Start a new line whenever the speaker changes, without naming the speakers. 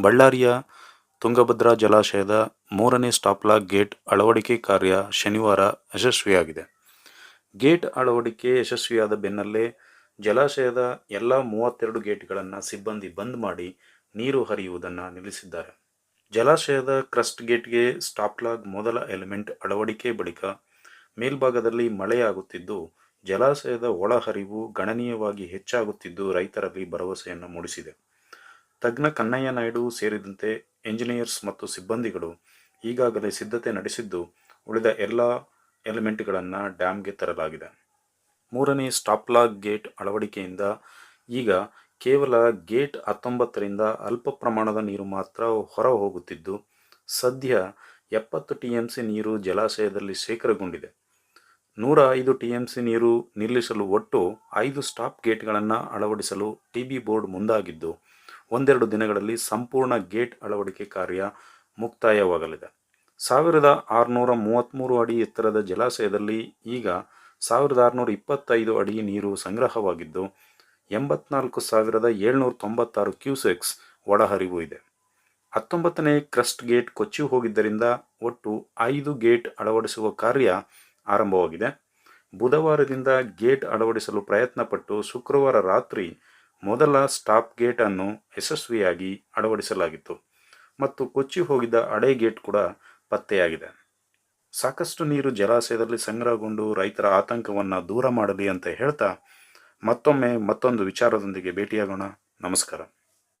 ಬಳ್ಳಾರಿಯ ತುಂಗಭದ್ರಾ ಜಲಾಶಯದ ಮೂರನೇ ಸ್ಟಾಪ್ಲಾಕ್ ಗೇಟ್ ಅಳವಡಿಕೆ ಕಾರ್ಯ ಶನಿವಾರ ಯಶಸ್ವಿಯಾಗಿದೆ. ಗೇಟ್ ಅಳವಡಿಕೆ ಯಶಸ್ವಿಯಾದ ಬೆನ್ನಲ್ಲೇ ಜಲಾಶಯದ ಎಲ್ಲ ಮೂವತ್ತೆರಡು ಗೇಟ್ಗಳನ್ನು ಸಿಬ್ಬಂದಿ ಬಂದ್ ಮಾಡಿ ನೀರು ಹರಿಯುವುದನ್ನು ನಿಲ್ಲಿಸಿದ್ದಾರೆ. ಜಲಾಶಯದ ಕ್ರಸ್ಟ್ ಗೇಟ್ಗೆ ಸ್ಟಾಪ್ಲಾಗ್ ಮೊದಲ ಎಲಿಮೆಂಟ್ ಅಳವಡಿಕೆ ಬಳಿಕ ಮೇಲ್ಭಾಗದಲ್ಲಿ ಮಳೆಯಾಗುತ್ತಿದ್ದು, ಜಲಾಶಯದ ಒಳಹರಿವು ಗಣನೀಯವಾಗಿ ಹೆಚ್ಚಾಗುತ್ತಿದ್ದು ರೈತರಲ್ಲಿ ಭರವಸೆಯನ್ನು ಮೂಡಿಸಿದೆ. ತಜ್ಞ ಕನ್ನಯ್ಯ ನಾಯ್ಡು ಸೇರಿದಂತೆ ಎಂಜಿನಿಯರ್ಸ್ ಮತ್ತು ಸಿಬ್ಬಂದಿಗಳು ಈಗಾಗಲೇ ಸಿದ್ಧತೆ ನಡೆಸಿದ್ದು ಉಳಿದ ಎಲ್ಲ ಎಲಿಮೆಂಟ್ಗಳನ್ನು ಡ್ಯಾಮ್ಗೆ ತರಲಾಗಿದೆ. ಮೂರನೇ ಸ್ಟಾಪ್ಲಾಗ್ ಗೇಟ್ ಅಳವಡಿಕೆಯಿಂದ ಈಗ ಕೇವಲ ಗೇಟ್ ಹತ್ತೊಂಬತ್ತರಿಂದ ಅಲ್ಪ ಪ್ರಮಾಣದ ನೀರು ಮಾತ್ರ ಹೊರ ಹೋಗುತ್ತಿದ್ದು, ಸದ್ಯ ಎಪ್ಪತ್ತು ಟಿ ಎಂ ಸಿ ನೀರು ಜಲಾಶಯದಲ್ಲಿ ಶೇಖರಗೊಂಡಿದೆ. ನೂರ ಐದು ಟಿ ಎಂ ಸಿ ನೀರು ನಿಲ್ಲಿಸಲು ಒಟ್ಟು ಐದು ಸ್ಟಾಪ್ ಗೇಟ್ಗಳನ್ನು ಅಳವಡಿಸಲು ಟಿ ಬಿ ಬೋರ್ಡ್ ಮುಂದಾಗಿದ್ದು ಒಂದೆರಡು ದಿನಗಳಲ್ಲಿ ಸಂಪೂರ್ಣ ಗೇಟ್ ಅಳವಡಿಕೆ ಕಾರ್ಯ ಮುಕ್ತಾಯವಾಗಲಿದೆ. ಸಾವಿರದ ಆರುನೂರ ಮೂವತ್ತ್ಮೂರು ಅಡಿ ಎತ್ತರದ ಜಲಾಶಯದಲ್ಲಿ ಈಗ ಸಾವಿರದ ಆರುನೂರ ಇಪ್ಪತ್ತೈದು ಅಡಿ ನೀರು ಸಂಗ್ರಹವಾಗಿದ್ದು, ಎಂಬತ್ನಾಲ್ಕು ಸಾವಿರದ ಏಳ್ನೂರ ತೊಂಬತ್ತಾರು ಕ್ಯೂಸೆಕ್ಸ್ ಒಳಹರಿವು ಇದೆ. ಹತ್ತೊಂಬತ್ತನೇ ಕ್ರಸ್ಟ್ ಗೇಟ್ ಕೊಚ್ಚಿ ಹೋಗಿದ್ದರಿಂದ ಒಟ್ಟು ಐದು ಗೇಟ್ ಅಳವಡಿಸುವ ಕಾರ್ಯ ಆರಂಭವಾಗಿದೆ. ಬುಧವಾರದಿಂದ ಗೇಟ್ ಅಳವಡಿಸಲು ಪ್ರಯತ್ನಪಟ್ಟು ಶುಕ್ರವಾರ ರಾತ್ರಿ ಮೊದಲ ಸ್ಟಾಪ್ ಗೇಟ್ ಅನ್ನು ಯಶಸ್ವಿಯಾಗಿ ಅಳವಡಿಸಲಾಗಿತ್ತು ಮತ್ತು ಕೊಚ್ಚಿ ಹೋಗಿದ್ದ ಅಡೆ ಗೇಟ್ ಕೂಡ ಪತ್ತೆಯಾಗಿದೆ. ಸಾಕಷ್ಟು ನೀರು ಜಲಾಶಯದಲ್ಲಿ ಸಂಗ್ರಹಗೊಂಡು ರೈತರ ಆತಂಕವನ್ನು ದೂರ ಮಾಡಲಿ ಅಂತ ಹೇಳ್ತಾ ಮತ್ತೊಮ್ಮೆ ಮತ್ತೊಂದು ವಿಚಾರದೊಂದಿಗೆ ಭೇಟಿಯಾಗೋಣ. ನಮಸ್ಕಾರ.